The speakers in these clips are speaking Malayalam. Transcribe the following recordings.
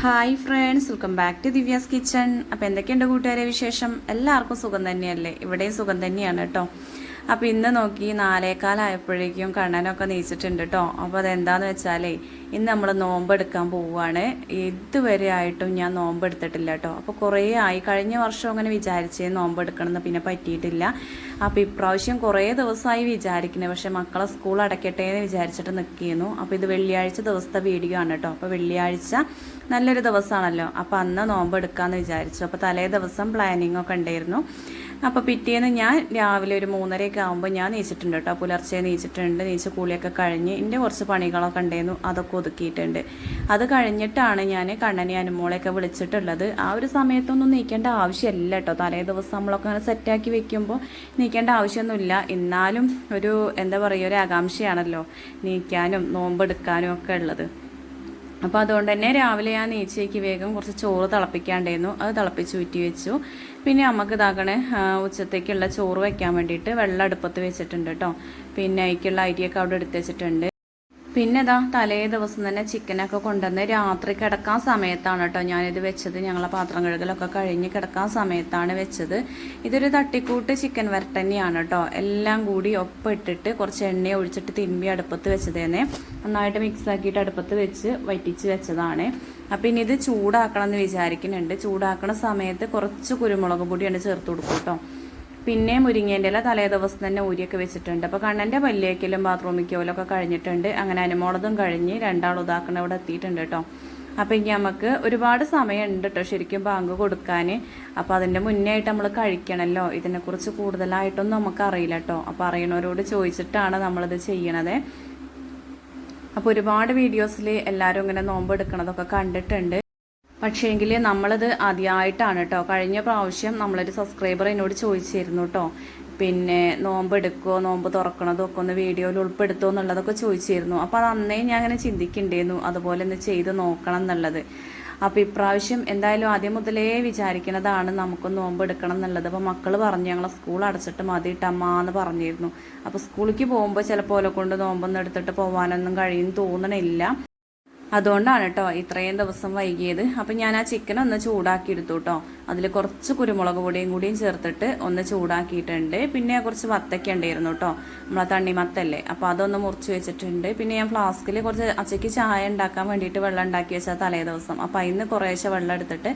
Hi friends welcome back to Divya's kitchen അപ്പോൾ എന്തൊക്കെയുണ്ട് കൂട്ടുകാരെ വിശേഷം? എല്ലാവർക്കും സുഖം തന്നെയല്ലേ? ഇവിടെയും സുഖം തന്നെയാണ് കേട്ടോ. അപ്പോൾ ഇന്ന് നോക്കി നാലേക്കാലായപ്പോഴേക്കും കണ്ണനൊക്കെ നീച്ചിട്ടുണ്ട് കേട്ടോ. അപ്പോൾ അതെന്താന്ന് വെച്ചാലേ ഇന്ന് നമ്മൾ നോമ്പ് എടുക്കാൻ പോവുകയാണ്. ഇതുവരെ ആയിട്ടും ഞാൻ നോമ്പ് എടുത്തിട്ടില്ല കേട്ടോ. അപ്പോൾ കുറേ ആയി. കഴിഞ്ഞ വർഷം അങ്ങനെ വിചാരിച്ചേ നോമ്പ് എടുക്കണമെന്ന് പിന്നെ പറ്റിയിട്ടില്ല. അപ്പോൾ ഇപ്രാവശ്യം കുറേ ദിവസമായി വിചാരിക്കുന്നത് പക്ഷേ മക്കളെ സ്കൂൾ അടയ്ക്കട്ടെ എന്ന് വിചാരിച്ചിട്ട് നിൽക്കുന്നു അപ്പോൾ ഇത് വെള്ളിയാഴ്ച ദിവസത്തെ വീഡിയോ ആണ് കേട്ടോ. അപ്പോൾ വെള്ളിയാഴ്ച നല്ലൊരു ദിവസമാണല്ലോ. അപ്പോൾ അന്ന് നോമ്പ് എടുക്കാമെന്ന് വിചാരിച്ചു. അപ്പോൾ തലേ ദിവസം പ്ലാനിങ് ഒക്കെ ഉണ്ടായിരുന്നു. അപ്പോൾ പിറ്റേന്ന് ഞാൻ രാവിലെ ഒരു മൂന്നരയൊക്കെ ആകുമ്പോൾ ഞാൻ നീച്ചിട്ടുണ്ട് കേട്ടോ. പുലർച്ചെ നീച്ചിട്ടുണ്ട്. നീച്ച് കൂളിയൊക്കെ കഴിഞ്ഞ് എന്റെ കുറച്ച് പണികളൊക്കെ ഉണ്ടായിരുന്നു. അതൊക്കെ ഒതുക്കിയിട്ടുണ്ട്. അത് കഴിഞ്ഞിട്ടാണ് ഞാൻ കണ്ണനെ അനുമോളെയൊക്കെ വിളിച്ചിട്ടുള്ളത്. ആ ഒരു സമയത്തൊന്നും നീക്കേണ്ട ആവശ്യമില്ല കേട്ടോ. തലേ ദിവസം നമ്മളൊക്കെ അങ്ങനെ സെറ്റാക്കി വെക്കുമ്പോൾ നീക്കേണ്ട ആവശ്യമൊന്നുമില്ല. എന്നാലും ഒരു എന്താ പറയുക ഒരു ആകാംക്ഷയാണല്ലോ നീക്കാനും നോമ്പെടുക്കാനും ഒക്കെ ഉള്ളത്. അപ്പോൾ അതുകൊണ്ട് തന്നെ രാവിലെ ഞാൻ നീച്ചയ്ക്ക് വേഗം കുറച്ച് ചോറ് തിളപ്പിക്കാണ്ടായിരുന്നു. അത് തിളപ്പിച്ച് ഊറ്റി വെച്ചു. പിന്നെ നമുക്ക് ഇതാക്കണേ ഉച്ചത്തേക്കുള്ള ചോറ് വയ്ക്കാൻ വേണ്ടിയിട്ട് വെള്ളം അടുപ്പത്ത് വെച്ചിട്ടുണ്ട് കേട്ടോ പിന്നെ അതിക്കുള്ള അരിയൊക്കെ അവിടെ എടുത്ത് വെച്ചിട്ടുണ്ട്. പിന്നെ ഇതാ തലേ ദിവസം തന്നെ ചിക്കനൊക്കെ കൊണ്ടുവന്ന് രാത്രി കിടക്കാൻ സമയത്താണ് കേട്ടോ ഞാനിത് വെച്ചത്. ഞങ്ങളെ പാത്രം കഴുകലൊക്കെ കഴിഞ്ഞ് കിടക്കാൻ സമയത്താണ് വെച്ചത്. ഇതൊരു തട്ടിക്കൂട്ട് ചിക്കൻ വരട്ടന്നെയാണ് കേട്ടോ. എല്ലാം കൂടി ഒപ്പിട്ടിട്ട് കുറച്ച് എണ്ണ ഒഴിച്ചിട്ട് തിരുമ്പി അടുപ്പത്ത് വെച്ചതേനെ നന്നായിട്ട് മിക്സ് ആക്കിയിട്ട് അടുപ്പത്ത് വെച്ച് വറ്റിച്ച് വെച്ചതാണ്. അപ്പം ഇനി ഇത് ചൂടാക്കണം എന്ന് വിചാരിക്കുന്നുണ്ട്. ചൂടാക്കണ സമയത്ത് കുറച്ച് കുരുമുളക് പൊടിയാണ് ചേർത്ത് കൊടുക്കും കേട്ടോ. പിന്നെ മുരിങ്ങേന്റെ ഇല തലേ ദിവസം തന്നെ ഊരിയൊക്കെ വെച്ചിട്ടുണ്ട്. അപ്പോൾ കണ്ണന്റെ പല്ലിയേക്കലും ബാത്റൂമിക്കോലൊക്കെ കഴിഞ്ഞിട്ടുണ്ട്. അങ്ങനെ അനുമോളതും കഴിഞ്ഞ് രണ്ടാളും ഇതാക്കണ ഇവിടെ എത്തിയിട്ടുണ്ട് കേട്ടോ അപ്പോൾ ഇനി നമുക്ക് ഒരുപാട് സമയമുണ്ട് കേട്ടോ ശരിക്കും ബാങ്ക് കൊടുക്കാൻ അപ്പോൾ അതിന്റെ മുന്നേ ആയിട്ട് നമ്മൾ കഴിക്കണമല്ലോ ഇതിനെക്കുറിച്ച് കൂടുതലായിട്ടൊന്നും നമുക്ക് അറിയില്ല കേട്ടോ അപ്പോൾ അറിയണവരോട് ചോദിച്ചിട്ടാണ് നമ്മളിത് ചെയ്യണത്. അപ്പോൾ ഒരുപാട് വീഡിയോസിൽ എല്ലാവരും ഇങ്ങനെ നോമ്പ് എടുക്കണതൊക്കെ കണ്ടിട്ടുണ്ട്. പക്ഷേങ്കിൽ നമ്മളത് ആദ്യമായിട്ടാണ് കേട്ടോ കഴിഞ്ഞ പ്രാവശ്യം നമ്മളൊരു സബ്സ്ക്രൈബർ എന്നോട് ചോദിച്ചിരുന്നു കേട്ടോ പിന്നെ നോമ്പ് എടുക്കുമോ നോമ്പ് തുറക്കണതോ ഒക്കെ ഒന്ന് വീഡിയോയിൽ ഉൾപ്പെടുത്തുമോ എന്നുള്ളതൊക്കെ ചോദിച്ചിരുന്നു. അപ്പോൾ അത് അന്നേ ഞാൻ അങ്ങനെ ചിന്തിക്കണ്ടേന്നു. അതുപോലെ ഒന്ന് ചെയ്ത് നോക്കണം എന്നുള്ളത്. അപ്പോൾ ഇപ്രാവശ്യം എന്തായാലും ആദ്യം മുതലേ വിചാരിക്കുന്നതാണ് നമുക്ക് നോമ്പ് എടുക്കണം എന്നുള്ളത്. അപ്പോൾ മക്കൾ പറഞ്ഞു ഞങ്ങളെ സ്കൂൾ അടച്ചിട്ട് മതി ടമ്മാന്ന് പറഞ്ഞിരുന്നു. അപ്പോൾ സ്കൂളിലേക്ക് പോകുമ്പോൾ ചിലപ്പോൾ കൊണ്ട് നോമ്പൊന്നും എടുത്തിട്ട് പോകാനൊന്നും കഴിയും തോന്നണില്ല. അതുകൊണ്ടാണ് കേട്ടോ ഇത്രയും ദിവസം വൈകിയത്. അപ്പം ഞാൻ ആ ചിക്കൻ ഒന്ന് ചൂടാക്കി എടുത്തു കേട്ടോ അതിൽ കുറച്ച് കുരുമുളക് പൊടിയും കൂടിയും ചേർത്തിട്ട് ഒന്ന് ചൂടാക്കിയിട്ടുണ്ട്. പിന്നെ കുറച്ച് വത്തക്ക ഉണ്ടായിരുന്നു കേട്ടോ നമ്മളെ തണ്ണിമത്തല്ലേ അപ്പോൾ അതൊന്ന് മുറിച്ച് വെച്ചിട്ടുണ്ട്. പിന്നെ ഞാൻ ഫ്ലാസ്കിൽ കുറച്ച് അച്ചയ്ക്ക് ചായ ഉണ്ടാക്കാൻ വേണ്ടിയിട്ട് വെള്ളം ഉണ്ടാക്കി വെച്ചാൽ തലേ ദിവസം. അപ്പോൾ അതിന് കുറേശ്ശെ വെള്ളം എടുത്തിട്ട്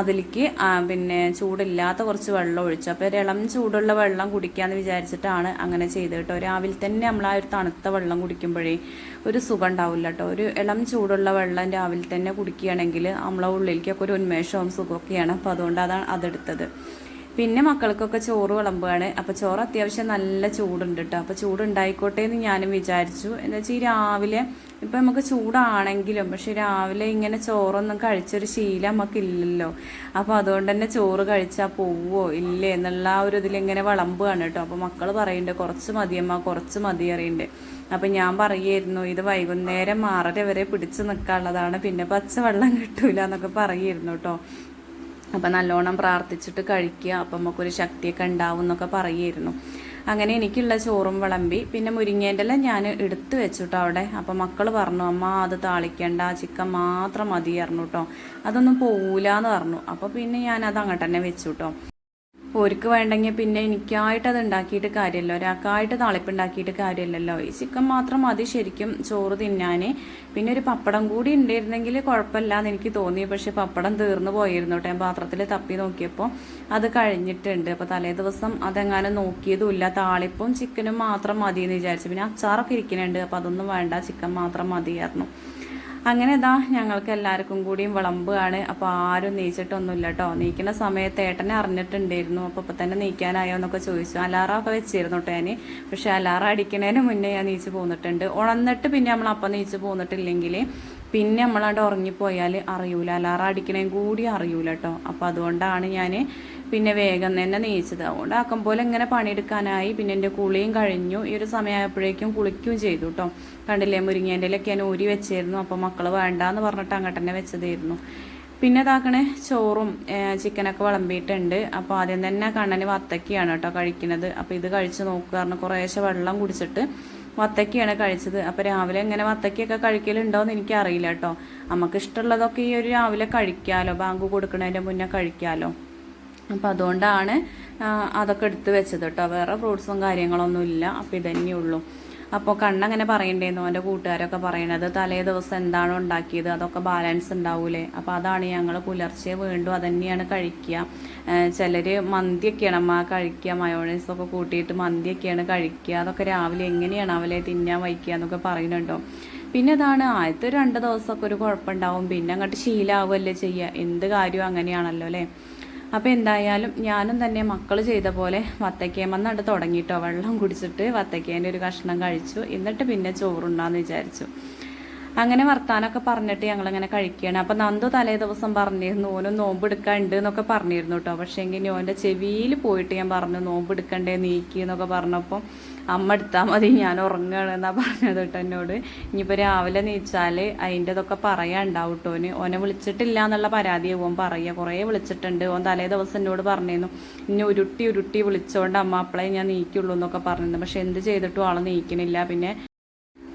അതിലേക്ക് പിന്നെ ചൂടില്ലാത്ത കുറച്ച് വെള്ളം ഒഴിച്ചു. അപ്പോൾ ഇളം ചൂടുള്ള വെള്ളം കുടിക്കാമെന്ന് വിചാരിച്ചിട്ടാണ് അങ്ങനെ ചെയ്ത് കേട്ടോ രാവിലെ തന്നെ നമ്മൾ ആ ഒരു തണുത്ത വെള്ളം കുടിക്കുമ്പോഴേ ഒരു സുഖം ഉണ്ടാവില്ല കേട്ടോ. ഒരു ഇളം ചൂടുള്ള വെള്ളം രാവിലെ തന്നെ കുടിക്കുകയാണെങ്കിൽ നമ്മളെ ഉള്ളിലേക്കൊക്കെ ഒരു ഉന്മേഷവും സുഖമൊക്കെയാണ്. അപ്പോൾ അതുകൊണ്ട് അതാണ് അതെടുത്തത്. പിന്നെ മക്കൾക്കൊക്കെ ചോറ് വിളമ്പുകയാണ് അപ്പോൾ ചോറ് അത്യാവശ്യം നല്ല ചൂടുണ്ട് കേട്ടോ അപ്പോൾ ചൂടുണ്ടായിക്കോട്ടെ എന്ന് ഞാനും വിചാരിച്ചു. എന്താ വെച്ചാൽ ഈ രാവിലെ ഇപ്പം നമുക്ക് ചൂടാണെങ്കിലും പക്ഷെ രാവിലെ ഇങ്ങനെ ചോറൊന്നും കഴിച്ചൊരു ശീലം നമുക്കില്ലല്ലോ. അപ്പോൾ അതുകൊണ്ട് തന്നെ ചോറ് കഴിച്ചാൽ പോവോ ഇല്ലേ എന്നുള്ള ആ ഒരു ഇതിലിങ്ങനെ വിളമ്പുകയാണ് കേട്ടോ അപ്പോൾ മക്കൾ പറയുന്നുണ്ട് കുറച്ച് മതിയമ്മ കുറച്ച് മതി അറിയുന്നുണ്ട് അപ്പം ഞാൻ പറയായിരുന്നു ഇത് വൈകുന്നേരം ആറര വരെ പിടിച്ചു നിൽക്കാനുള്ളതാണ് പിന്നെ പച്ചവെള്ളം കിട്ടൂല എന്നൊക്കെ പറയായിരുന്നു കേട്ടോ അപ്പം നല്ലോണം പ്രാർത്ഥിച്ചിട്ട് കഴിക്കുക. അപ്പം നമുക്കൊരു ശക്തിയൊക്കെ ഉണ്ടാവും എന്നൊക്കെ പറയുമായിരുന്നു. അങ്ങനെ എനിക്കുള്ള ചോറും വിളമ്പി പിന്നെ മുരിങ്ങേന്റെ എല്ലാം ഞാൻ എടുത്തു വെച്ചു കേട്ടോ അവിടെ. അപ്പം മക്കൾ പറഞ്ഞു അമ്മ അത് താളിക്കണ്ട. ചിക്കൻ മാത്രം മതിയായിരുന്നു കേട്ടോ അതൊന്നും പോവില്ല എന്ന് പറഞ്ഞു. അപ്പോൾ പിന്നെ ഞാൻ അത് അങ്ങോട്ട് തന്നെ വെച്ചു കേട്ടോ ഓർക്ക് വേണ്ടെങ്കിൽ പിന്നെ എനിക്കായിട്ട് അത് ഉണ്ടാക്കിയിട്ട് കാര്യമല്ലോ ഒരാൾക്കായിട്ട് താളിപ്പുണ്ടാക്കിയിട്ട് കാര്യമില്ലല്ലോ ഈ ചിക്കൻ മാത്രം മതി ശരിക്കും ചോറ് തിന്നാൻ പിന്നെ ഒരു പപ്പടം കൂടി ഉണ്ടായിരുന്നെങ്കിൽ കുഴപ്പമില്ല എന്ന് എനിക്ക് തോന്നി. പക്ഷെ പപ്പടം തീർന്നു പോയിരുന്നു കേട്ടോ. ഞാൻ പാത്രത്തിൽ തപ്പി നോക്കിയപ്പോൾ അത് കഴിഞ്ഞിട്ടുണ്ട്. അപ്പോൾ തലേ ദിവസം അതെങ്ങാനും നോക്കിയതുമില്ല. താളിപ്പും ചിക്കനും മാത്രം മതി എന്ന് വിചാരിച്ചു. പിന്നെ അച്ചാറൊക്കെ ഇരിക്കുന്നുണ്ട് അപ്പോൾ അതൊന്നും വേണ്ട. ചിക്കൻ മാത്രം മതിയായിരുന്നു. അങ്ങനെ ഇതാ ഞങ്ങൾക്ക് എല്ലാവർക്കും കൂടിയും വിളമ്പുകയാണ് അപ്പോൾ ആരും നീച്ചിട്ടൊന്നുമില്ല കേട്ടോ നീക്കുന്ന സമയത്ത് ഏട്ടനെ അറിഞ്ഞിട്ടുണ്ടായിരുന്നു. അപ്പോൾ ഇപ്പം തന്നെ നീക്കാനായോ എന്നൊക്കെ ചോദിച്ചു. അലാറമൊക്കെ വെച്ചിരുന്നു കേട്ടോ ഞാൻ പക്ഷേ അലാറം അടിക്കുന്നതിന് മുന്നേ ഞാൻ നീച്ച് പോന്നിട്ടുണ്ട്. ഉണന്നിട്ട് പിന്നെ നമ്മൾ അപ്പം നീച്ച് പോന്നിട്ടില്ലെങ്കിൽ പിന്നെ നമ്മളവിടെ ഉറങ്ങിപ്പോയാൽ അറിയൂല. അലാറം അടിക്കണേം കൂടി അറിയൂല കേട്ടോ അപ്പോൾ അതുകൊണ്ടാണ് ഞാൻ പിന്നെ വേഗം തന്നെ നീച്ചത്. അതുകൊണ്ട് ആക്കം പോലെ ഇങ്ങനെ പണിയെടുക്കാനായി പിന്നെ എന്റെ കുളിയും കഴിഞ്ഞു. ഈ ഒരു സമയമായപ്പോഴേക്കും കുളിക്കുകയും ചെയ്തു കേട്ടോ കണ്ടില്ലേ മുരിങ്ങേന്റെ ഒക്കെ ഞാൻ ഊരി വെച്ചായിരുന്നു അപ്പോൾ മക്കൾ വേണ്ടാന്ന് പറഞ്ഞിട്ട് അങ്ങോട്ട് തന്നെ വെച്ചതായിരുന്നു. പിന്നെ ഇതാക്കണേ ചോറും ചിക്കനൊക്കെ വിളമ്പിയിട്ടുണ്ട്. അപ്പോൾ ആദ്യം തന്നെ കണ്ണന് വത്തക്കയാണ് കേട്ടോ കഴിക്കുന്നത്. അപ്പോൾ ഇത് കഴിച്ച് നോക്കുക കാരണം കുറേശ്ശെ വെള്ളം കുടിച്ചിട്ട് വത്തക്കയാണ് കഴിച്ചത്. അപ്പോൾ രാവിലെ എങ്ങനെ വത്തക്കയൊക്കെ കഴിക്കലുണ്ടോയെന്ന് എനിക്കറിയില്ല കേട്ടോ നമുക്ക് ഇഷ്ടമുള്ളതൊക്കെ ഈ ഒരു രാവിലെ കഴിക്കാമല്ലോ ബാങ്ക് കൊടുക്കുന്നതിന്റെ മുന്നേ കഴിക്കാമല്ലോ അപ്പോൾ അതുകൊണ്ടാണ് അതൊക്കെ എടുത്ത് വെച്ചത് കേട്ടോ. വേറെ ഫ്രൂട്ട്സും കാര്യങ്ങളൊന്നും ഇല്ല. അപ്പോൾ ഇതന്നെ ഉള്ളൂ. അപ്പോൾ കണ്ണങ്ങനെ പറയണ്ടേന്നു എന്റെ കൂട്ടുകാരൊക്കെ പറയണത്. തലേ ദിവസം എന്താണ് ഉണ്ടാക്കിയത്? അതൊക്കെ ബാലൻസ് ഉണ്ടാവൂലേ? അപ്പോൾ അതാണ് ഞങ്ങൾ പുലർച്ചെ വീണ്ടും അതന്നെയാണ് കഴിക്കുക. ചിലർ മന്തിയൊക്കെയാണ് അമ്മ കഴിക്കുക. മയോണൈസൊക്കെ കൂട്ടിയിട്ട് മന്തിയൊക്കെയാണ് കഴിക്കുക. അതൊക്കെ രാവിലെ എങ്ങനെയാണ് അവലെ തിന്നാൻ വയ്ക്കുക എന്നൊക്കെ പറയുന്നുണ്ടോ? പിന്നെ അതാണ് ആദ്യത്തെ രണ്ട് ദിവസമൊക്കെ ഒരു കുഴപ്പമുണ്ടാവും. പിന്നെ അങ്ങോട്ട് ശീലമാവുമല്ലേ ചെയ്യുക. എന്ത് കാര്യവും അങ്ങനെയാണല്ലോ അല്ലേ? അപ്പോൾ എന്തായാലും ഞാനും തന്നെ മക്കൾ ചെയ്ത പോലെ വത്തക്കേമെന്നണ്ട് തുടങ്ങിയിട്ടോ വെള്ളം കുടിച്ചിട്ട് വത്തക്കേന്റെ ഒരു കഷ്ണം കഴിച്ചു. എന്നിട്ട് പിന്നെ ചോറുണ്ടാന്ന് വിചാരിച്ചു. അങ്ങനെ വർത്താനൊക്കെ പറഞ്ഞിട്ട് ഞങ്ങളിങ്ങനെ കഴിക്കുകയാണ് അപ്പം നന്ദു തലേ ദിവസം പറഞ്ഞിരുന്നു ഓനും നോമ്പ് എടുക്കാണ്ട് എന്നൊക്കെ പറഞ്ഞിരുന്നു കേട്ടോ പക്ഷേ എങ്കിൽ ഓന്റെ ചെവിയിൽ പോയിട്ട് ഞാൻ പറഞ്ഞു നോമ്പ് എടുക്കണ്ടേ നീക്കി എന്നൊക്കെ പറഞ്ഞപ്പോൾ അമ്മ എടുത്താൽ മതി ഞാൻ ഉറങ്ങുകയാണ് എന്നാ പറഞ്ഞത് കേട്ടോ എന്നോട്. ഇനിയിപ്പോൾ രാവിലെ നീച്ചാൽ അതിന്റെ ഇതൊക്കെ പറയാനുണ്ടാവും കേട്ടോന് ഓനെ വിളിച്ചിട്ടില്ല എന്നുള്ള പരാതി ഓൻ പറയുക കുറേ വിളിച്ചിട്ടുണ്ട്. ഓൻ തലേ ദിവസം എന്നോട് പറഞ്ഞിരുന്നു ഇനി ഉരുട്ടി ഉരുട്ടി വിളിച്ചോണ്ട് അമ്മ അപ്പളേ ഞാൻ നീക്കുള്ളൂ എന്നൊക്കെ പറഞ്ഞിരുന്നു. പക്ഷെ എന്ത് ചെയ്തിട്ടും ആൾ നീക്കണില്ല. പിന്നെ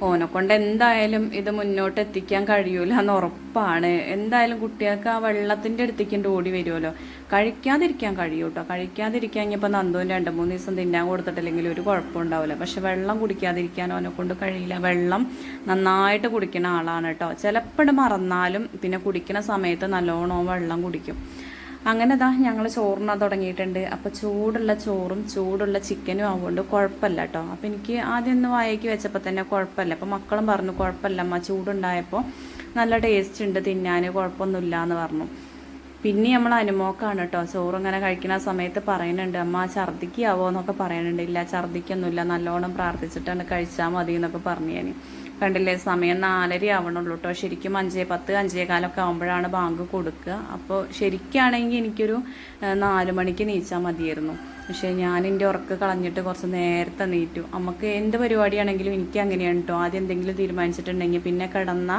ഓനെ കൊണ്ട് എന്തായാലും ഇത് മുന്നോട്ട് എത്തിക്കാൻ കഴിയൂല എന്ന് ഉറപ്പാണ്. എന്തായാലും കുട്ടികൾക്ക് ആ വെള്ളത്തിന്റെ അടുത്തേക്കിണ്ട് ഓടി വരുമല്ലോ കഴിക്കാതിരിക്കാൻ കഴിയും കേട്ടോ കഴിക്കാതിരിക്കാൻ ഇനിയിപ്പോൾ നന്ദുവിന് രണ്ട് മൂന്ന് ദിവസം തിന്നാൻ കൊടുത്തിട്ടില്ലെങ്കിൽ ഒരു കുഴപ്പമുണ്ടാവില്ല പക്ഷെ വെള്ളം കുടിക്കാതിരിക്കാൻ ഓനെ കൊണ്ട് കഴിയില്ല. വെള്ളം നന്നായിട്ട് കുടിക്കുന്ന ആളാണ് കേട്ടോ ചിലപ്പോൾ മറന്നാലും പിന്നെ കുടിക്കുന്ന സമയത്ത് നല്ലോണം വെള്ളം കുടിക്കും. അങ്ങനെ ദാ ഞങ്ങൾ ചോറിനാ തുടങ്ങിയിട്ടുണ്ട്. അപ്പോൾ ചൂടുള്ള ചോറും ചൂടുള്ള ചിക്കനും ആവുകൊണ്ട് കുഴപ്പമില്ല കേട്ടോ അപ്പോൾ എനിക്ക് ആദ്യം ഒന്ന് വായയ്ക്ക് വെച്ചപ്പോൾ തന്നെ കുഴപ്പമില്ല അപ്പോൾ മക്കളും പറഞ്ഞു കുഴപ്പമില്ല അമ്മ ചൂടുണ്ടായപ്പോൾ നല്ല ടേസ്റ്റ് ഉണ്ട് തിന്നാൻ കുഴപ്പമൊന്നുമില്ല എന്ന് പറഞ്ഞു. പിന്നെ നമ്മൾ അനുമോക്കാണ് കേട്ടോ ചോറ് ഇങ്ങനെ കഴിക്കുന്ന സമയത്ത് പറയുന്നുണ്ട് അമ്മ ഛർദിക്കാവോ എന്നൊക്കെ പറയുന്നുണ്ട്. ഇല്ല ഛർദിക്കൊന്നുമില്ല. നല്ലോണം പ്രാർത്ഥിച്ചിട്ടാണ് കഴിച്ചാൽ മതി എന്നൊക്കെ പറഞ്ഞു ഞാൻ കണ്ടില്ലേ? സമയം നാലര ആവണുള്ളൂ കേട്ടോ ശരിക്കും അഞ്ചേ പത്ത് അഞ്ചേ കാലൊക്കെ ആകുമ്പോഴാണ് ബാങ്ക് കൊടുക്കുക അപ്പോൾ ശരിക്കാണെങ്കിൽ എനിക്കൊരു നാല് മണിക്ക് നീച്ചാൽ മതിയായിരുന്നു. പക്ഷേ ഞാൻ എന്റെ ഉറക്ക് കളഞ്ഞിട്ട് കുറച്ച് നേരത്തെ നീറ്റു. നമുക്ക് എന്ത് പരിപാടിയാണെങ്കിലും എനിക്ക് അങ്ങനെയാണ് കേട്ടോ ആദ്യം എന്തെങ്കിലും തീരുമാനിച്ചിട്ടുണ്ടെങ്കിൽ പിന്നെ കിടന്ന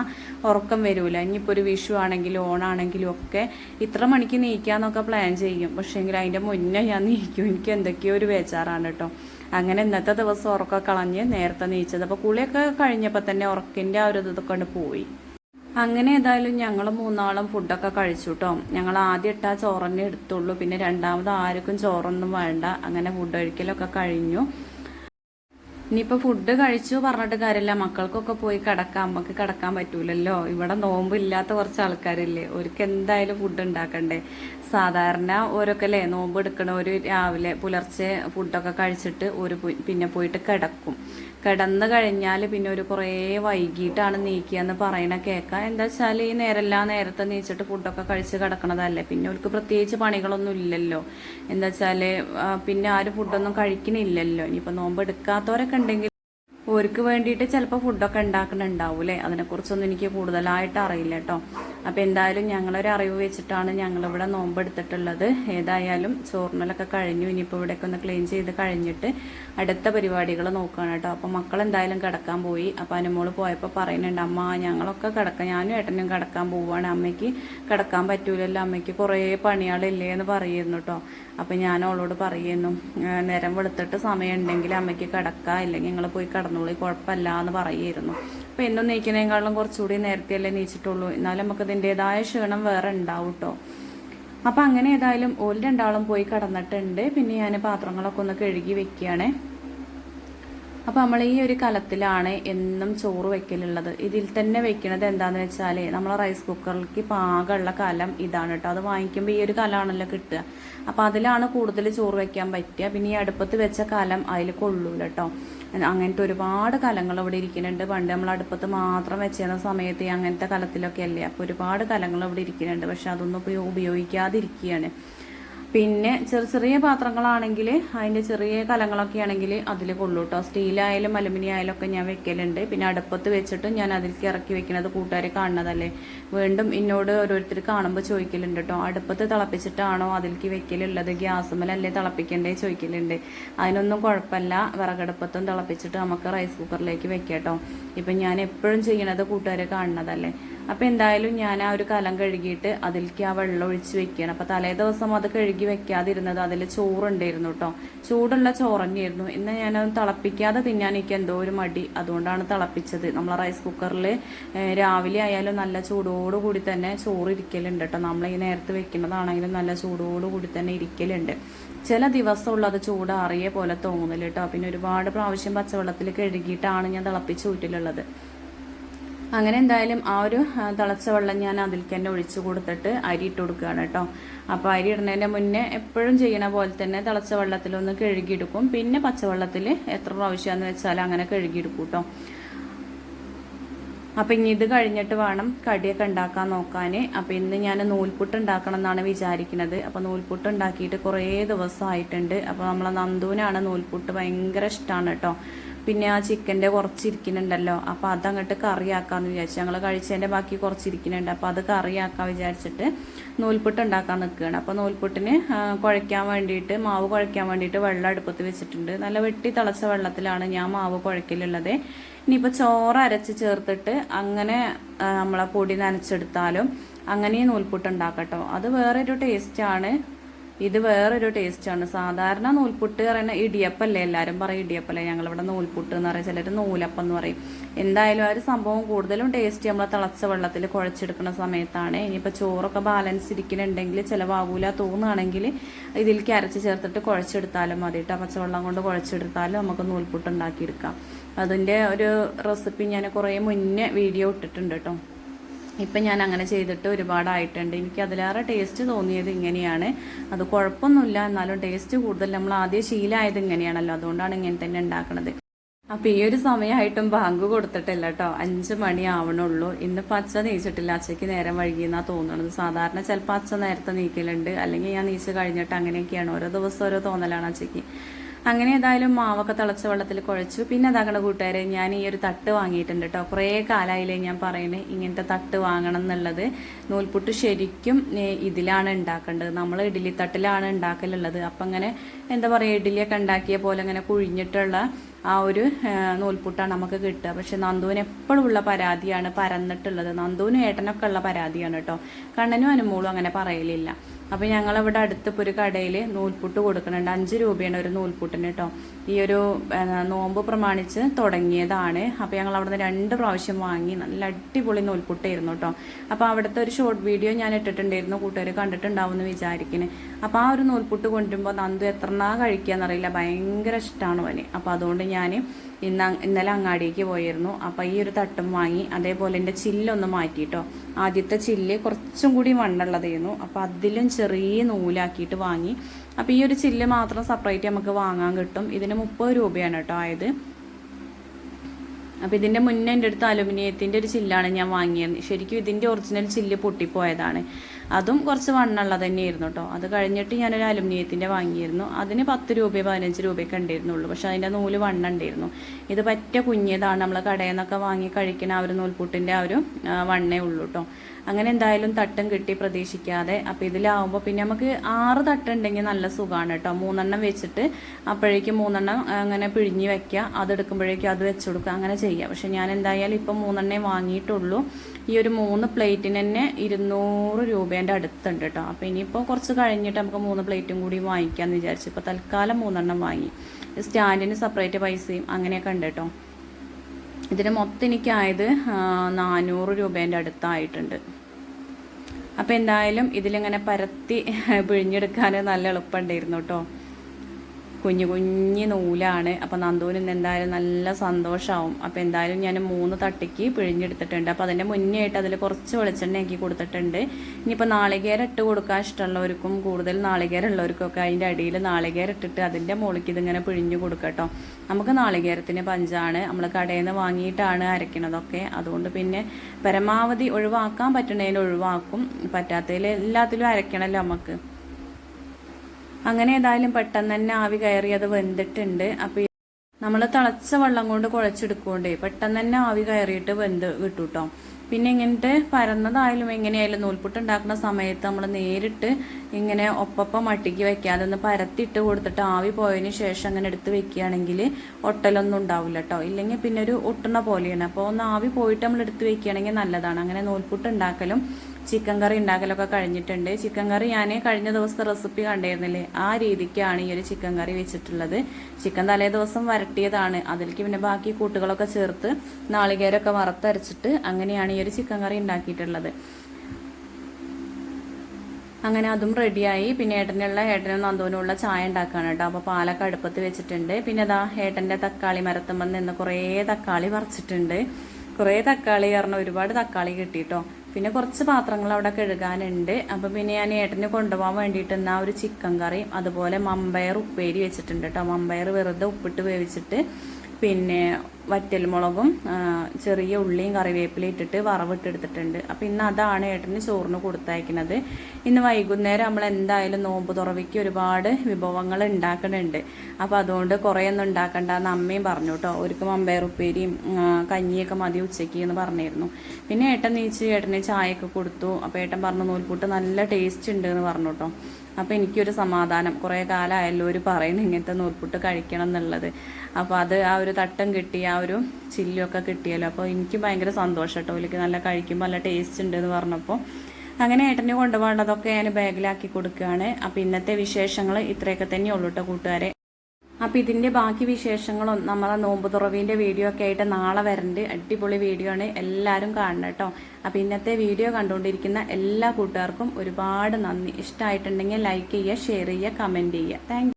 ഉറക്കം വരില്ല ഇനിയിപ്പോൾ ഒരു വിഷു ആണെങ്കിലും ഓണാണെങ്കിലും ഒക്കെ ഇത്ര മണിക്ക് നീക്കാന്നൊക്കെ പ്ലാൻ ചെയ്യും. പക്ഷേ എങ്കിൽ അതിന്റെ മുന്നേ ഞാൻ നീക്കും. എനിക്ക് എന്തൊക്കെയോ ഒരു ബേജാറാണ് കേട്ടോ അങ്ങനെ ഇന്നത്തെ ദിവസം ഉറക്കം കളഞ്ഞ് നേരത്തെ നീച്ചത്. അപ്പോൾ കുളിയൊക്കെ കഴിഞ്ഞപ്പോൾ തന്നെ ഉറക്കിന്റെ ആ ഒരു ഇതൊക്കെ കൊണ്ട് പോയി. അങ്ങനെ ഏതായാലും ഞങ്ങൾ മൂന്നാളും ഫുഡൊക്കെ കഴിച്ചു കേട്ടോ ഞങ്ങൾ ആദ്യം ഇട്ടാ ചോറന്നെ എടുത്തുള്ളൂ. പിന്നെ രണ്ടാമത് ആർക്കും ചോറൊന്നും വേണ്ട. അങ്ങനെ ഫുഡ് ഒഴിക്കലൊക്കെ കഴിഞ്ഞു. ഇനിയിപ്പോൾ ഫുഡ് കഴിച്ചു പറഞ്ഞിട്ട് കാര്യമില്ല. മക്കൾക്കൊക്കെ പോയി കിടക്കാം. നമുക്ക് കിടക്കാൻ പറ്റൂലല്ലോ. ഇവിടെ നോമ്പില്ലാത്ത കുറച്ച് ആൾക്കാരില്ലേ. അവർക്ക് എന്തായാലും ഫുഡ് ഉണ്ടാക്കണ്ടേ? സാധാരണ ഓരൊക്കെ അല്ലേ നോമ്പ് എടുക്കണ ഒരു രാവിലെ പുലർച്ചെ ഫുഡൊക്കെ കഴിച്ചിട്ട് ഒരു പിന്നെ പോയിട്ട് കിടക്കും. കിടന്ന് കഴിഞ്ഞാൽ പിന്നെ ഒരു കുറേ വൈകിട്ടാണ് നീക്കിയെന്ന് പറയണ കേൾക്കാം എന്താ വെച്ചാൽ ഈ നേരെല്ലാം നേരത്തെ നീച്ചിട്ട് ഫുഡൊക്കെ കഴിച്ച് കിടക്കണതല്ലേ. പിന്നെ അവർക്ക് പ്രത്യേകിച്ച് പണികളൊന്നും ഇല്ലല്ലോ. എന്താ വെച്ചാൽ പിന്നെ ആരും ഫുഡൊന്നും കഴിക്കണില്ലല്ലോ. ഇനിയിപ്പോൾ നോമ്പ് എടുക്കാത്തവരൊക്കെ ഉണ്ടെങ്കിൽ ഓർക്ക് വേണ്ടിയിട്ട് ചിലപ്പോൾ ഫുഡൊക്കെ ഉണ്ടാക്കുന്നുണ്ടാവും അല്ലേ അതിനെക്കുറിച്ചൊന്നും എനിക്ക് കൂടുതലായിട്ട് അറിയില്ല കേട്ടോ അപ്പോൾ എന്തായാലും ഞങ്ങളൊരു അറിവ് വെച്ചിട്ടാണ് ഞങ്ങളിവിടെ നോമ്പെടുത്തിട്ടുള്ളത്. ഏതായാലും ചോറിനലൊക്കെ കഴിഞ്ഞു. ഇനിയിപ്പോൾ ഇവിടെയൊക്കെ ഒന്ന് ക്ലീൻ ചെയ്ത് കഴിഞ്ഞിട്ട് അടുത്ത പരിപാടികൾ നോക്കുകയാണ് കേട്ടോ അപ്പോൾ മക്കൾ എന്തായാലും കിടക്കാൻ പോയി. അപ്പോൾ അനുമോൾ പോയപ്പോൾ പറയുന്നുണ്ട് അമ്മ ഞങ്ങളൊക്കെ കിടക്കാം ഞാനും ഏട്ടനും കിടക്കാൻ പോവുകയാണ് അമ്മയ്ക്ക് കിടക്കാൻ പറ്റൂലല്ലോ. അമ്മയ്ക്ക് കുറേ പണികളില്ലേ എന്ന് പറയുന്നു കേട്ടോ അപ്പം ഞാൻ അവളോട് പറയുന്നു നേരം വെളുത്തിട്ട് സമയം ഉണ്ടെങ്കിൽ അമ്മയ്ക്ക് കിടക്കാം ഇല്ലെങ്കിൽ നിങ്ങൾ പോയി കിടന്നോളി കുഴപ്പമില്ല എന്ന് പറയുമായിരുന്നു. അപ്പം എന്നും നീക്കുന്നതിനേക്കാളും കുറച്ചുകൂടി നേരത്തെയല്ലേ നീച്ചിട്ടുള്ളൂ എന്നാലും നമുക്ക് ഇതിന്റെതായ ക്ഷീണം വേറെ ഉണ്ടാവും കേട്ടോ അപ്പം അങ്ങനെ ഏതായാലും ഓൽ രണ്ടാളും പോയി കടന്നിട്ടുണ്ട്. പിന്നെ ഞാൻ പാത്രങ്ങളൊക്കെ ഒന്ന് കഴുകി വെക്കുകയാണേ. അപ്പോൾ നമ്മൾ ഈ ഒരു കലത്തിലാണ് എന്നും ചോറ് വെക്കലുള്ളത്. ഇതിൽ തന്നെ വെക്കുന്നത് എന്താന്ന് വെച്ചാൽ നമ്മൾ റൈസ് കുക്കറിലേക്ക് പാകമുള്ള കലം ഇതാണ് കേട്ടോ. അത് വാങ്ങിക്കുമ്പോൾ ഈ ഒരു കലമാണല്ലോ കിട്ടുക. അപ്പോൾ അതിലാണ് കൂടുതൽ ചോറ് വെക്കാൻ പറ്റുക. പിന്നെ ഈ അടുപ്പത്ത് വെച്ച കലം അതിൽ കൊള്ളൂല കേട്ടോ. അങ്ങനത്തെ ഒരുപാട് കലങ്ങൾ ഇവിടെ ഇരിക്കുന്നുണ്ട്. പണ്ട് നമ്മൾ അടുപ്പത്ത് മാത്രം വെച്ചിരുന്ന സമയത്ത് അങ്ങനത്തെ കലത്തിലൊക്കെ അല്ലേ? അപ്പോൾ ഒരുപാട് കലങ്ങൾ ഇവിടെ ഇരിക്കുന്നുണ്ട്. പക്ഷെ അതൊന്നും ഉപയോ- ഉപയോഗിക്കാതിരിക്കുകയാണ്. പിന്നെ ചെറിയ ചെറിയ പാത്രങ്ങളാണെങ്കിൽ അതിന്റെ ചെറിയ കലങ്ങളൊക്കെ ആണെങ്കിൽ അതിൽ കൊള്ളൂ കേട്ടോ സ്റ്റീലായാലും അലുമിനിയം ആയാലും ഒക്കെ ഞാൻ വെക്കലുണ്ട്. പിന്നെ അടുപ്പത്ത് വെച്ചിട്ട് ഞാൻ അതിലേക്ക് ഇറക്കി വെക്കുന്നത് കൂട്ടുകാരെ കാണുന്നതല്ലേ? വീണ്ടും എന്നോട് ഓരോരുത്തർ കാണുമ്പോൾ ചോദിക്കലുണ്ട് കേട്ടോ അടുപ്പത്ത് തിളപ്പിച്ചിട്ടാണോ അതിലേക്ക് വെക്കലുള്ളത്? ഗ്യാസുമലല്ലേ തിളപ്പിക്കണ്ടേ ചോദിക്കലുണ്ട്. അതിനൊന്നും കുഴപ്പമില്ല. വിറകടുപ്പത്തും തിളപ്പിച്ചിട്ട് നമുക്ക് റൈസ് കുക്കറിലേക്ക് വെക്കാം കേട്ടോ ഇപ്പം ഞാൻ എപ്പോഴും ചെയ്യണത് കൂട്ടുകാരെ കാണുന്നതല്ലേ? അപ്പോൾ എന്തായാലും ഞാൻ ആ ഒരു കലം കഴുകിയിട്ട് അതിലേക്ക് ആ വെള്ളം ഒഴിച്ച് വെക്കുകയാണ്. അപ്പോൾ തലേ ദിവസം അത് കഴുകി വെക്കാതിരുന്നത് അതിൽ ചോറുണ്ടായിരുന്നു കേട്ടോ ചൂടുള്ള ചോറ് തന്നെയായിരുന്നു ഇന്ന് ഞാനത് തിളപ്പിക്കാതെ തിന്നാൻ എനിക്ക് എന്തോ ഒരു മടി. അതുകൊണ്ടാണ് തിളപ്പിച്ചത്. നമ്മൾ റൈസ് കുക്കറിൽ രാവിലെ ആയാലും നല്ല ചൂടോട് കൂടി തന്നെ ചോറ് ഇരിക്കലുണ്ട് കേട്ടോ നമ്മൾ ഈ നേരത്ത് വെക്കുന്നതാണെങ്കിലും നല്ല ചൂടോട് കൂടി തന്നെ ഇരിക്കലുണ്ട്. ചില ദിവസമുള്ള അത് ചൂടാറിയ പോലെ തോന്നുന്നില്ല കേട്ടോ പിന്നെ ഒരുപാട് പ്രാവശ്യം പച്ചവെള്ളത്തിൽ കഴുകിയിട്ടാണ് ഞാൻ തിളപ്പിച്ച് ഊറ്റിലുള്ളത്. അങ്ങനെ എന്തായാലും ആ ഒരു തിളച്ച വെള്ളം ഞാൻ അതിലേക്ക് തന്നെ ഒഴിച്ചു കൊടുത്തിട്ട് അരി ഇട്ട് കൊടുക്കുകയാണ് കേട്ടോ. അപ്പോൾ അരി ഇടുന്നതിന്റെ മുന്നേ എപ്പോഴും ചെയ്യണ പോലെ തന്നെ തിളച്ച വെള്ളത്തിലൊന്ന് കഴുകിയെടുക്കും. പിന്നെ പച്ചവെള്ളത്തിൽ എത്ര പ്രാവശ്യമാണെന്ന് വെച്ചാൽ അങ്ങനെ കഴുകിയെടുക്കും കേട്ടോ. അപ്പം ഇനി ഇത് കഴിഞ്ഞിട്ട് വേണം കടിയൊക്കെ ഉണ്ടാക്കാൻ നോക്കാൻ അപ്പം ഇന്ന് ഞാൻ നൂൽപുട്ട് ഉണ്ടാക്കണം എന്നാണ് വിചാരിക്കുന്നത്. അപ്പം നൂൽപുട്ട് ഉണ്ടാക്കിയിട്ട് കുറേ ദിവസമായിട്ടുണ്ട്. അപ്പോൾ നമ്മളെ നന്ദുവിനാണ് നൂൽപുട്ട് ഭയങ്കര ഇഷ്ടമാണ് കേട്ടോ. പിന്നെ ആ ചിക്കന്റെ കുറച്ചിരിക്കുന്നുണ്ടല്ലോ. അപ്പോൾ അതങ്ങോട്ട് കറിയാക്കാമെന്ന് വിചാരിച്ചു. ഞങ്ങൾ കഴിച്ചതിന്റെ ബാക്കി കുറച്ചിരിക്കുന്നുണ്ട്. അപ്പോൾ അത് കറിയാക്കാൻ വിചാരിച്ചിട്ട് നൂൽപുട്ട് ഉണ്ടാക്കാൻ നിൽക്കുകയാണ്. അപ്പോൾ നൂൽപുട്ടിന് കുഴയ്ക്കാൻ വേണ്ടിയിട്ട് മാവ് കുഴയ്ക്കാൻ വേണ്ടിയിട്ട് വെള്ളം അടുപ്പത്ത് വെച്ചിട്ടുണ്ട്. നല്ല വെട്ടി തിളച്ച വെള്ളത്തിലാണ് ഞാൻ മാവ് കുഴക്കലുള്ളത്. ഇനിയിപ്പോൾ ചോറ് അരച്ച് ചേർത്തിട്ട് അങ്ങനെ നമ്മളെ പൊടി നനച്ചെടുത്താലും അങ്ങനെയും നൂൽപുട്ട് ഉണ്ടാക്കട്ടോ അത് വേറൊരു ടേസ്റ്റാണ് ഇത് വേറൊരു ടേസ്റ്റാണ് സാധാരണ നൂൽപുട്ട് പറയുന്ന ഇടിയപ്പല്ലേ എല്ലാവരും പറയും ഇടിയപ്പല്ലേ ഞങ്ങളിവിടെ നൂൽപുട്ട് എന്ന് പറയും. ചിലർ നൂലപ്പം എന്ന് പറയും. എന്തായാലും ആ ഒരു സംഭവം കൂടുതലും ടേസ്റ്റ് നമ്മൾ തിളച്ച വെള്ളത്തിൽ കുഴച്ചെടുക്കുന്ന സമയത്താണ്. ഇനിയിപ്പോൾ ചോറൊക്കെ ബാലൻസ് ഇരിക്കുന്നുണ്ടെങ്കിൽ ചിലവാകൂല തോന്നുകയാണെങ്കിൽ ഇതിൽ അരച്ച് ചേർത്തിട്ട് കുഴച്ചെടുത്താലും മതി. കേട്ടോ പച്ചവെള്ളം കൊണ്ട് കുഴച്ചെടുത്താലും നമുക്ക് നൂൽപുട്ട് ഉണ്ടാക്കിയെടുക്കാം. അതിന്റെ ഒരു റെസിപ്പി ഞാൻ കുറേ മുന്നേ വീഡിയോ ഇട്ടിട്ടുണ്ട് കേട്ടോ. ഇപ്പം ഞാൻ അങ്ങനെ ചെയ്തിട്ട് ഒരുപാടായിട്ടുണ്ട്. എനിക്ക് അതിലേറെ ടേസ്റ്റ് തോന്നിയത് ഇങ്ങനെയാണ്. അത് കുഴപ്പമൊന്നുമില്ല. എന്നാലും ടേസ്റ്റ് കൂടുതൽ. നമ്മൾ ആദ്യം ശീലമായത് ഇങ്ങനെയാണല്ലോ. അതുകൊണ്ടാണ് ഇങ്ങനെ തന്നെ ഉണ്ടാക്കുന്നത് അപ്പം ഈ ഒരു സമയമായിട്ടും ബാങ്ക് കൊടുത്തിട്ടില്ല കേട്ടോ. അഞ്ച് മണി ആവണുള്ളൂ. ഇന്ന് പച്ച നീച്ചിട്ടില്ല. അച്ചയ്ക്ക് നേരം വഴുകിയെന്നാണ് തോന്നുന്നത് സാധാരണ ചിലപ്പോൾ അച്ഛ നേരത്തെ നീക്കലുണ്ട്. അല്ലെങ്കിൽ ഞാൻ നീച്ച് കഴിഞ്ഞിട്ട് അങ്ങനെയൊക്കെയാണ്. ഓരോ ദിവസം ഓരോ തോന്നലാണ് അച്ചയ്ക്ക് അങ്ങനെ ഏതായാലും മാവൊക്കെ തിളച്ച വെള്ളത്തിൽ കുഴച്ചു. പിന്നെ അതാകണ കൂട്ടുകാരെ ഞാൻ ഈ ഒരു തട്ട് വാങ്ങിയിട്ടുണ്ട് കേട്ടോ കുറേ കാലമായില്ലേ ഞാൻ പറയുന്നത് ഇങ്ങനത്തെ തട്ട് വാങ്ങണം എന്നുള്ളത്. നൂൽപുട്ട് ശരിക്കും ഇതിലാണ് ഉണ്ടാക്കേണ്ടത്. നമ്മൾ ഇഡ്ഡലി തട്ടിലാണ് ഉണ്ടാക്കലുള്ളത്. അപ്പം അങ്ങനെ എന്താ പറയുക ഇഡ്ഡലിയൊക്കെ ഉണ്ടാക്കിയ പോലെ അങ്ങനെ കുഴിഞ്ഞിട്ടുള്ള ആ ഒരു നൂൽപുട്ടാണ് നമുക്ക് കിട്ടുക. പക്ഷെ നന്ദുവിന് എപ്പോഴും ഉള്ള പരാതിയാണ് പരന്നിട്ടുള്ളത്. നന്ദുവിനും ഏട്ടനൊക്കെ ഉള്ള പരാതിയാണ് കേട്ടോ. കണ്ണനും അനുമോളും അങ്ങനെ പറയലില്ല. അപ്പോൾ ഞങ്ങളിവിടെ അടുത്തിപ്പോൾ ഒരു കടയിൽ നൂൽപുട്ട് കൊടുക്കുന്നുണ്ട്. അഞ്ച് രൂപയാണ് ഒരു നൂൽപുട്ടിന് കേട്ടോ. ഈ ഒരു നോമ്പ് പ്രമാണിച്ച് തുടങ്ങിയതാണ്. അപ്പോൾ ഞങ്ങൾ അവിടുന്ന് രണ്ട് പ്രാവശ്യം വാങ്ങി നല്ല അടിപൊളി നൂൽപുട്ടായിരുന്നു കേട്ടോ. അപ്പോൾ അവിടുത്തെ ഒരു ഷോർട്ട് വീഡിയോ ഞാൻ ഇട്ടിട്ടുണ്ടായിരുന്നു. കൂട്ടുകാർ കണ്ടിട്ടുണ്ടാവും എന്ന് വിചാരിക്കുന്നു. അപ്പോൾ ആ ഒരു നൂൽപുട്ട് കൊണ്ടുമ്പോൾ നന്ദു എത്രനാ കഴിക്കാന്നറിയില്ല. ഭയങ്കര ഇഷ്ടമാണ് അവന്. അപ്പോൾ അതുകൊണ്ട് ഞാൻ ഇന്ന് ഇന്നലെ അങ്ങാടിക്ക് പോയിരുന്നു. അപ്പോൾ ഈ ഒരു തട്ടും വാങ്ങി അതേപോലെ എന്റെ ചില്ലൊന്ന് മാറ്റിയിട്ടോ ആദ്യത്തെ ചില്ല് കുറച്ചും കൂടി മണ്ണുള്ളതായിരുന്നു. അപ്പോൾ അതിലും ചെറിയ നൂലാക്കിയിട്ട് വാങ്ങി. അപ്പോൾ ഈ ഒരു ചില്ല് മാത്രം സെപ്പറേറ്റ് നമുക്ക് വാങ്ങാൻ കിട്ടും. ഇതിന് മുപ്പത് രൂപയാണ് കേട്ടോ ആയത്. അപ്പോൾ ഇതിന്റെ മുന്നേ എന്റെ അടുത്ത് അലുമിനിയത്തിന്റെ ഒരു ചില്ലാണ് ഞാൻ വാങ്ങിയത്. ശരിക്കും ഇതിന്റെ ഒറിജിനൽ ചില്ല് പൊട്ടിപ്പോയതാണ്. അതും കുറച്ച് വണ്ണുള്ളത് തന്നെയായിരുന്നു കേട്ടോ. അത് കഴിഞ്ഞിട്ട് ഞാനൊരു അലുമിനിയത്തിന്റെ വാങ്ങിയിരുന്നു. അതിന് പത്ത് രൂപ പതിനഞ്ച് രൂപയൊക്കെ ഉണ്ടായിരുന്നുള്ളൂ. പക്ഷെ അതിന്റെ നൂൽ വണ്ണം ഉണ്ടായിരുന്നു ഇത് പറ്റ കുഞ്ഞതാണ്. നമ്മൾ കടയിൽ നിന്നൊക്കെ വാങ്ങി കഴിക്കുന്ന ആ ഒരു നൂൽപുട്ടിന്റെ ആ ഒരു വണ്ണേ ഉള്ളൂ കേട്ടോ. അങ്ങനെ എന്തായാലും തട്ടും കിട്ടി പ്രതീക്ഷിക്കാതെ അപ്പോൾ ഇതിലാവുമ്പോൾ പിന്നെ നമുക്ക് ആറ് തട്ടുണ്ടെങ്കിൽ നല്ല സുഖമാണ് കേട്ടോ. മൂന്നെണ്ണം വെച്ചിട്ട് അപ്പോഴേക്കും മൂന്നെണ്ണം അങ്ങനെ പിഴിഞ്ഞ് വെക്കുക. അതെടുക്കുമ്പോഴേക്കും അത് വെച്ച് കൊടുക്കുക. അങ്ങനെ ചെയ്യുക പക്ഷെ ഞാൻ എന്തായാലും ഇപ്പം മൂന്നെണ്ണേ വാങ്ങിയിട്ടുള്ളൂ. ഈ ഒരു മൂന്ന് പ്ലേറ്റിന് തന്നെ ഇരുന്നൂറ് രൂപേന്റെ അടുത്തുണ്ട് കേട്ടോ. അപ്പോൾ ഇനിയിപ്പോൾ കുറച്ച് കഴിഞ്ഞിട്ട് നമുക്ക് മൂന്ന് പ്ലേറ്റും കൂടി വാങ്ങിക്കാമെന്ന് വിചാരിച്ചു. ഇപ്പോൾ തൽക്കാലം മൂന്നെണ്ണം വാങ്ങി. സ്റ്റാൻഡിന് സെപ്പറേറ്റ് പൈസയും അങ്ങനെയൊക്കെ ഉണ്ട് കേട്ടോ. ഇതിന് മൊത്തം എനിക്കായത് നാനൂറ് രൂപേന്റെ അടുത്തായിട്ടുണ്ട്. അപ്പോൾ എന്തായാലും ഇതിലിങ്ങനെ പരത്തി പിഴിഞ്ഞെടുക്കാൻ നല്ല എളുപ്പമുണ്ടായിരുന്നു കേട്ടോ. കുഞ്ഞു കുഞ്ഞു നൂലാണ് അപ്പോൾ നന്ദുവിന് ഇന്ന് എന്തായാലും നല്ല സന്തോഷമാവും അപ്പോൾ എന്തായാലും ഞാൻ മൂന്ന് തട്ടിക്ക് പിഴിഞ്ഞെടുത്തിട്ടുണ്ട്. അപ്പോൾ അതിന്റെ മുന്നേ ആയിട്ട് അതിൽ കുറച്ച് വെളിച്ചെണ്ണ ആക്കി കൊടുത്തിട്ടുണ്ട്. ഇനിയിപ്പോൾ നാളികേര ഇട്ട് കൊടുക്കാൻ ഇഷ്ടമുള്ളവർക്കും കൂടുതൽ നാളികേരം ഉള്ളവർക്കൊക്കെ അതിന്റെ അടിയിൽ നാളികേരം ഇട്ടിട്ട് അതിന്റെ മുകളിലേക്ക് ഇതിങ്ങനെ പിഴിഞ്ഞു കൊടുക്കട്ടോ നമുക്ക് നാളികേരത്തിന് പഞ്ചാണ്. നമ്മൾ കടയിൽ നിന്ന് വാങ്ങിയിട്ടാണ് അരയ്ക്കണതൊക്കെ അതുകൊണ്ട് പിന്നെ പരമാവധി ഒഴിവാക്കാൻ പറ്റണതിൽ ഒഴിവാക്കും. പറ്റാത്തതിൽ എല്ലാത്തിലും അരയ്ക്കണമല്ലോ നമുക്ക് അങ്ങനെ ഏതായാലും പെട്ടെന്ന് തന്നെ ആവി കയറി അത് വെന്തിട്ടുണ്ട്. അപ്പോൾ നമ്മൾ തിളച്ച വെള്ളം കൊണ്ട് കുഴച്ചെടുക്കുകൊണ്ടേ പെട്ടെന്ന് തന്നെ ആവി കയറിയിട്ട് വെന്ത് വിട്ടുട്ടോ കേട്ടോ പിന്നെ ഇങ്ങനത്തെ പരന്നതായാലും എങ്ങനെയായാലും നൂൽപുട്ട് ഉണ്ടാക്കുന്ന സമയത്ത് നമ്മൾ നേരിട്ട് ഇങ്ങനെ ഒപ്പപ്പം മട്ടിക്ക് വെക്കാതെ ഒന്ന് പരത്തിയിട്ട് കൊടുത്തിട്ട് ആവി പോയതിന് ശേഷം അങ്ങനെ എടുത്ത് വെക്കുകയാണെങ്കിൽ ഒട്ടലൊന്നും ഉണ്ടാവില്ല കേട്ടോ ഇല്ലെങ്കിൽ പിന്നെ ഒരു ഒട്ടണ പോലെയാണ്. അപ്പോൾ ഒന്ന് ആവി പോയിട്ട് നമ്മൾ എടുത്ത് വെക്കുകയാണെങ്കിൽ നല്ലതാണ്. അങ്ങനെ നൂൽപുട്ട് ഉണ്ടാക്കലും ചിക്കൻ കറി ഉണ്ടാക്കലൊക്കെ കഴിഞ്ഞിട്ടുണ്ട്. ചിക്കൻ കറി ഞാൻ കഴിഞ്ഞ ദിവസത്തെ റെസിപ്പി കണ്ടിരുന്നില്ലേ? ആ രീതിക്കാണ് ഈ ഒരു ചിക്കൻ കറി വെച്ചിട്ടുള്ളത്. ചിക്കൻ തലേ ദിവസം വരട്ടിയതാണ്. അതിലേക്ക് പിന്നെ ബാക്കി കൂട്ടുകളൊക്കെ ചേർത്ത് നാളികേരമൊക്കെ വറുത്തരച്ചിട്ട് അങ്ങനെയാണ് ഈ ഒരു ചിക്കൻ കറി ഉണ്ടാക്കിയിട്ടുള്ളത്. അങ്ങനെ അതും റെഡിയായി. പിന്നെ ഏട്ടനുള്ള ഏട്ടനും നന്ദുവിനുള്ള ചായ ഉണ്ടാക്കുകയാണ് കേട്ടോ. അപ്പോൾ പാലൊക്കെ അടുപ്പത്ത് വെച്ചിട്ടുണ്ട്. പിന്നെ അതാ ഏട്ടന്റെ തക്കാളി മരത്തുമ്പോൾ നിന്ന് കുറേ തക്കാളി പറിച്ചിട്ടുണ്ട്. കുറേ തക്കാളി കാരണം ഒരുപാട് തക്കാളി കിട്ടി കേട്ടോ പിന്നെ കുറച്ച് പാത്രങ്ങൾ അവിടെ കഴുകാനുണ്ട്. അപ്പം പിന്നെ ഞാൻ ഏട്ടന് കൊണ്ടുപോകാൻ വേണ്ടിയിട്ട് എന്നാ ഒരു ചിക്കൻ കറിയും അതുപോലെ മമ്പയർ ഉപ്പേരി വെച്ചിട്ടുണ്ട് കേട്ടോ മമ്പയർ വെറുതെ ഉപ്പിട്ട് വേവിച്ചിട്ട് പിന്നെ വറ്റൽമുളകും ചെറിയ ഉള്ളിയും കറിവേപ്പിലയും ഇട്ടിട്ട് വറവിട്ടെടുത്തിട്ടുണ്ട്. അപ്പം ഇന്ന് അതാണ് ഏട്ടന് ചോറിന് കൊടുത്തയക്കുന്നത്. ഇന്ന് വൈകുന്നേരം നമ്മൾ എന്തായാലും നോമ്പ് തുറവിക്ക് ഒരുപാട് വിഭവങ്ങൾ ഉണ്ടാക്കണുണ്ട്. അപ്പോൾ അതുകൊണ്ട് കുറേ ഒന്നും ഉണ്ടാക്കണ്ടെന്ന് അമ്മയും പറഞ്ഞു കേട്ടോ. ഒരുക്കും ആ, കഞ്ഞിയൊക്കെ മതി ഉച്ചയ്ക്ക് എന്ന് പറഞ്ഞിരുന്നു. പിന്നെ ഏട്ടൻ നീച്ച് ഏട്ടന് ചായയൊക്കെ കൊടുത്തു. അപ്പോൾ ഏട്ടൻ പറഞ്ഞു നൂൽപുട്ട് നല്ല ടേസ്റ്റ് ഉണ്ട് എന്ന് പറഞ്ഞു കേട്ടോ. അപ്പോൾ എനിക്കൊരു സമാധാനം. കുറേ കാലമായല്ലോ ഒരു പറയുന്നത് ഇങ്ങനത്തെ നൂൽപുട്ട് കഴിക്കണം എന്നുള്ളത്. അപ്പോൾ അത് ആ ഒരു തട്ടം കിട്ടി ആ ഒരു ചില്ലൊക്കെ കിട്ടിയല്ലോ. അപ്പോൾ എനിക്ക് ഭയങ്കര സന്തോഷം കേട്ടോ. എനിക്ക് നല്ല കഴിക്കുമ്പോൾ നല്ല ടേസ്റ്റ് ഉണ്ട് എന്ന് പറഞ്ഞപ്പോൾ അങ്ങനെ ഏട്ടനെ കൊണ്ടുപോകേണ്ടതൊക്കെ ഞാൻ ബാഗിലാക്കി കൊടുക്കുകയാണ്. അപ്പോൾ ഇന്നത്തെ വിശേഷങ്ങൾ ഇത്രയൊക്കെ തന്നെയുള്ളൂ കേട്ടോ കൂട്ടുകാരെ. അപ്പോൾ ഇതിന്റെ ബാക്കി വിശേഷങ്ങളും നമ്മളെ നോമ്പ് തുറവിന്റെ വീഡിയോ ഒക്കെ ആയിട്ട് നാളെ വരണ്ട്. അടിപൊളി വീഡിയോ ആണ്. എല്ലാവരും കാണണം കേട്ടോ. അപ്പോൾ ഇന്നത്തെ വീഡിയോ കണ്ടുകൊണ്ടിരിക്കുന്ന എല്ലാ കൂട്ടുകാർക്കും ഒരുപാട് നന്ദി. ഇഷ്ടമായിട്ടുണ്ടെങ്കിൽ ലൈക്ക് ചെയ്യുക ഷെയർ ചെയ്യുക കമന്റ് ചെയ്യുക. താങ്ക്